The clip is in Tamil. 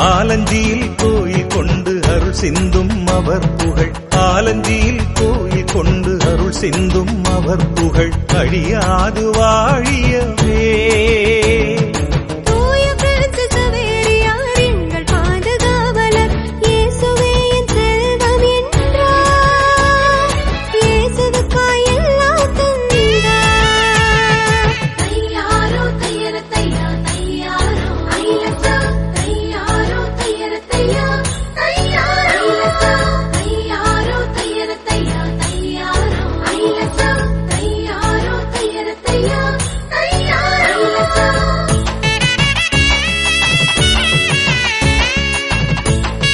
ஆலஞ்சியில் கோயில் கொண்டு அருள் சிந்தும் அவர் புகழ். ஆலஞ்சியில் கோயில் கொண்டு அருள் சிந்தும் அவர் புகழ். அழியாது வாழியவே